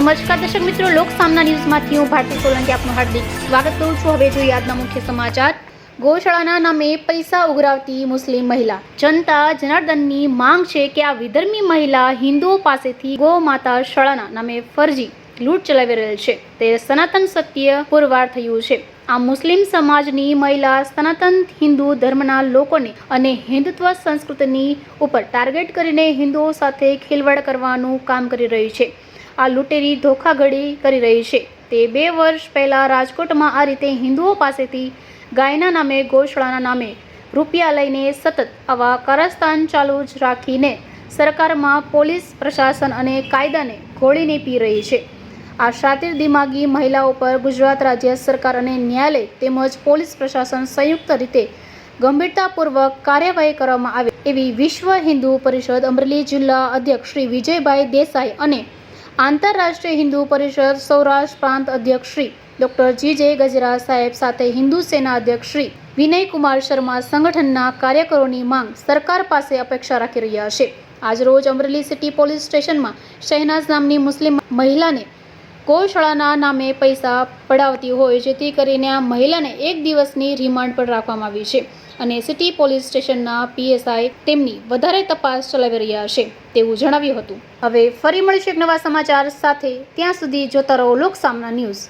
નમસ્કાર દર્શક મિત્રો, લોક સામના ન્યૂઝમાંથી હું ભારતી સોલંકી આપનું હાર્દિક સ્વાગત કરું છું. હવે જોઈએ આજના મુખ્ય સમાચાર. ગૌશાળાના નામે પૈસા ઉઘરાવતી મુસ્લિમ મહિલા. જનતા જનાર્દનની માંગ છે કે આ વિધર્મી મહિલા હિન્દુઓ પાસેથી ગૌ માતા શાળાના નામે ફરજી લૂંટ ચલાવી રહેલ છે. તે સનાતન સત્ય પુરવાર થયું છે. આ મુસ્લિમ સમાજની મહિલા સનાતન હિન્દુ ધર્મના લોકોને અને હિન્દુત્વ સંસ્કૃતિની ઉપર ટાર્ગેટ કરીને હિન્દુઓ સાથે ખેલવાડ કરવાનું કામ કરી રહી છે. આ લૂંટેરી ધોખાધડી કરી રહી છે. તે બે વર્ષ પહેલાં રાજકોટમાં આ રીતે હિન્દુઓ પાસેથી ગાયના નામે, ગૌશાળાના નામે રૂપિયા લઈને સતત આવા કારસ્તાન ચાલુ જ રાખીને સરકારમાં પોલીસ, પ્રશાસન અને કાયદાને ઘોળીને પી રહી છે. આ શાતિર દિમાગી મહિલાઓ પર ગુજરાત રાજ્ય સરકાર અને ન્યાયાલય તેમજ પોલીસ પ્રશાસન સંયુક્ત રીતે ગંભીરતાપૂર્વક કાર્યવાહી કરવામાં આવે એવી વિશ્વ હિન્દુ પરિષદ અમરેલી જિલ્લા અધ્યક્ષ શ્રી વિજયભાઈ દેસાઈ અને આંતરરાષ્ટ્રીય હિન્દુ પરિષદ સૌરાષ્ટ્ર પ્રાંત અધ્યક્ષ શ્રી ડોક્ટર જી જે ગજરા સાહેબ સાથે હિન્દુ સેના અધ્યક્ષ શ્રી વિનયકુમાર શર્મા સંગઠનના કાર્યકરોની માંગ સરકાર પાસે અપેક્ષા રાખી રહ્યા છે. આજરોજ અમરેલી સિટી પોલીસ સ્ટેશનમાં શહેનાઝ નામની મુસ્લિમ મહિલાને ગૌશાળાના નામે પૈસા પડાવતી હોય, જેથી કરીને આ મહિલાને એક દિવસની રિમાન્ડ પર રાખવામાં આવી છે. અને સિટી પોલીસ સ્ટેશનના પીએસઆઈ તેમની વધારે તપાસ ચલાવી રહ્યા છે તેવું જણાવ્યું હતું. હવે ફરી મળીશું એક નવા સમાચાર સાથે. ત્યાં સુધી જોતા રહો લોક સામના ન્યૂઝ.